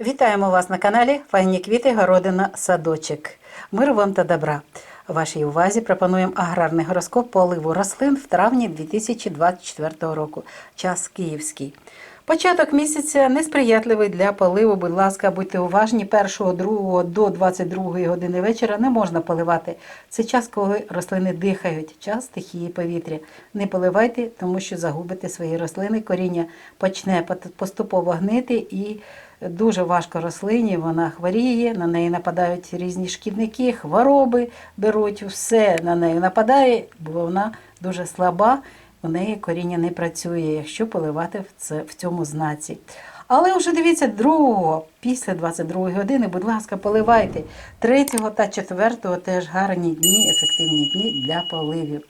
Вітаємо вас на каналі Файні квіти, городина, садочок. Миру вам та добра. Вашій увазі пропонуємо аграрний гороскоп поливу рослин в травні 2024 року. Час київський. Початок місяця несприятливий для поливу. Будь ласка, будьте уважні. 1-2 до 22 години вечора не можна поливати. Це час, коли рослини дихають, час стихії повітря. Не поливайте, тому що загубите свої рослини. Коріння почне поступово гнити і дуже важко рослині. Вона хворіє, на неї нападають різні шкідники, хвороби беруть, все на неї нападає, бо вона дуже слаба у неї коріння не працює, якщо поливати в, це, в цьому знаці. Але вже дивіться, другого, після 22 години, будь ласка, поливайте. Третього та четвертого теж гарні дні, ефективні дні для поливів.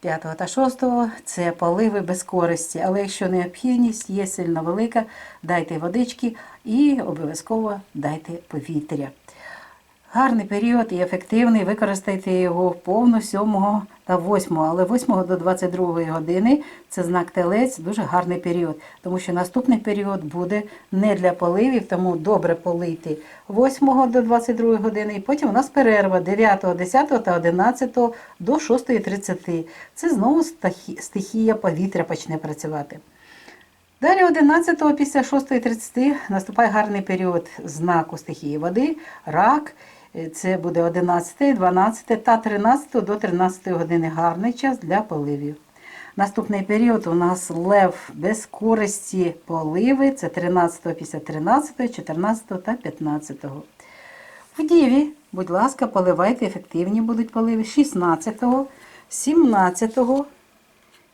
5 та 6 це поливи без користі, але якщо необхідність є сильно велика, дайте водички і обов'язково дайте повітря. Гарний період і ефективний. Використайте його повну 7 та 8, але 8 до 22 години це знак телець, дуже гарний період, тому що наступний період буде не для поливів, тому добре полити 8 до 22 години. І потім у нас перерва 9, 10 та 11 до 6.30. Це знову стихія повітря почне працювати. Далі 11 після 6.30 наступає гарний період знаку стихії води, рак. Е, Це буде 11, 12 та 13 до 13 години гарний час для поливів. Наступний період у нас лев без користі поливи. Це 13 після 13, 14 та 15. В Діві, будь ласка, поливайте, ефективні будуть поливи 16, 17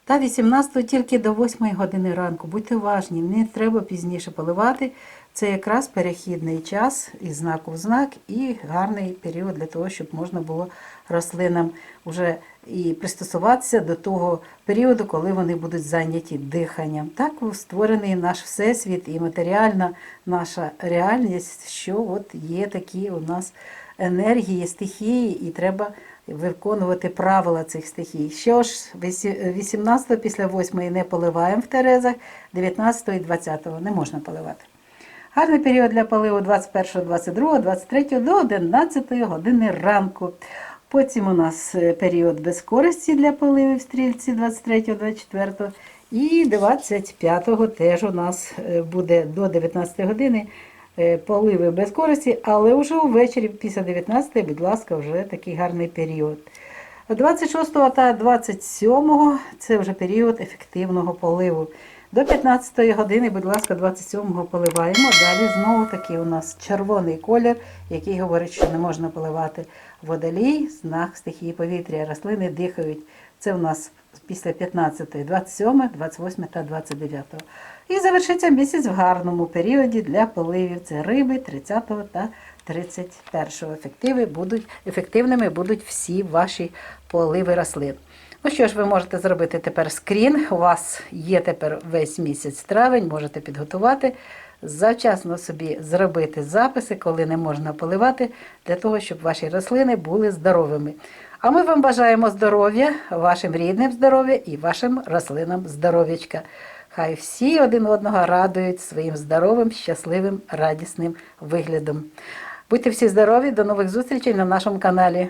та 18 тільки до 8 години ранку. Будьте уважні, не треба пізніше поливати. Це якраз перехідний час із знаку в знак і гарний період для того, щоб можна було рослинам вже і пристосуватися до того періоду, коли вони будуть зайняті диханням. Так створений наш всесвіт і матеріальна наша реальність, що от є такі у нас енергії, стихії, і треба виконувати правила цих стихій. Що ж, 18 після 8 не поливаємо в Терезах, 19 і 20 не можна поливати. Гарний період для поливу 21, 22, 23 до 11 години ранку. Потім у нас е, період без користі для поливів стрільці 23, 24 і 25 теж у нас е, буде до 19 години е, поливи без користі, але вже увечері після 19, будь ласка, вже такий гарний період. 26 та 27 це вже період ефективного поливу. До 15 години, будь ласка, 27-го поливаємо. Далі знову таки у нас червоний колір, який говорить, що не можна поливати водолій, знак стихії повітря. Рослини дихають. Це у нас після 15, 27, 28 та 29. І завершиться місяць в гарному періоді для поливів. Це риби 30 та 31. Ефективи будуть, ефективними будуть всі ваші поливи рослин. Ну що ж, ви можете зробити тепер скрін. У вас є тепер весь місяць травень, можете підготувати. Завчасно собі зробити записи, коли не можна поливати, для того, щоб ваші рослини були здоровими. А ми вам бажаємо здоров'я, вашим рідним здоров'я і вашим рослинам здоров'ячка. Хай всі один одного радують своїм здоровим, щасливим, радісним виглядом. Будьте всі здорові, до нових зустрічей на нашому каналі.